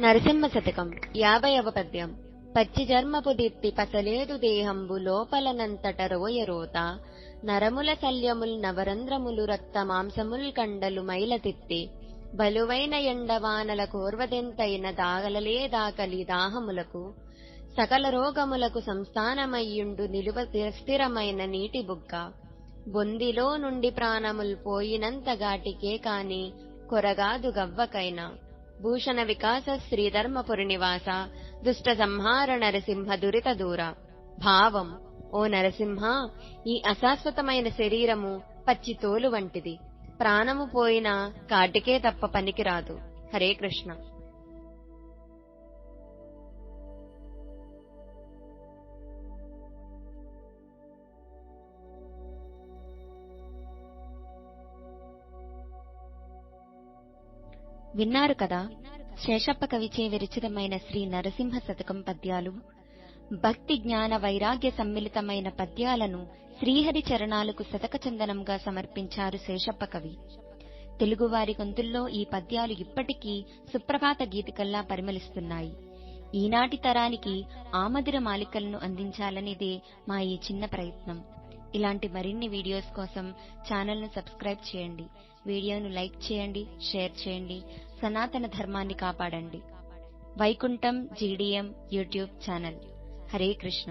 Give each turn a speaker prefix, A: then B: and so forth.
A: నరసింహ శతకం యాభైవ పద్యం. పచ్చి జర్మపు దిట్టి పసలేదు దేహంబు లోపలనంతట రోయరోత. నరముల శల్యముల్ నవరంధ్రములు రక్త మాంసముల్ కండలు మైలతిత్తి బలువైన ఎండవానల కోర్వదెంతైన దాగలలే దాకలి దాహములకు. సకల రోగములకు సంస్థానమయ్యుండు నిలువ స్థిరమైన నీటి బుగ్గ. బొందిలో నుండి ప్రాణముల్ పోయినంత గాటికే కాని కొరగాదు గవ్వకైనా. భూషణ వికాస శ్రీధర్మపురి నివాస దుష్ట సంహార నరసింహ దురిత దూర. భావం ఓ నరసింహ ఈ అశాశ్వతమైన శరీరము పచ్చి తోలు వంటిది. ప్రాణము పోయినా కాటికే తప్ప పనికిరాదు. హరే కృష్ణ.
B: విన్నారు కదా? శేషప్ప కవిచే విరచితమైన శ్రీ నరసింహ శతకం పద్యాలు. భక్తి జ్ఞాన వైరాగ్య సమ్మిళితమైన పద్యాలను శ్రీహరి చరణాలకు శతక చందనంగా సమర్పించారు శేషప్ప కవి. తెలుగువారి గొంతుల్లో ఈ పద్యాలు ఇప్పటికీ సుప్రభాత గీతికల్లా పరిమళిస్తున్నాయి. ఈనాటి తరానికి ఆమదిర మాలికలను అందించాలనేదే మా ఈ చిన్న ప్రయత్నం. ఇలాంటి మరిన్ని వీడియోస్ కోసం ఛానల్ను సబ్స్క్రైబ్ చేయండి. వీడియోను లైక్ చేయండి షేర్ చేయండి సనాతన ధర్మాన్ని కాపాడండి. Vaikuntham GDM YouTube channel. Hare Krishna.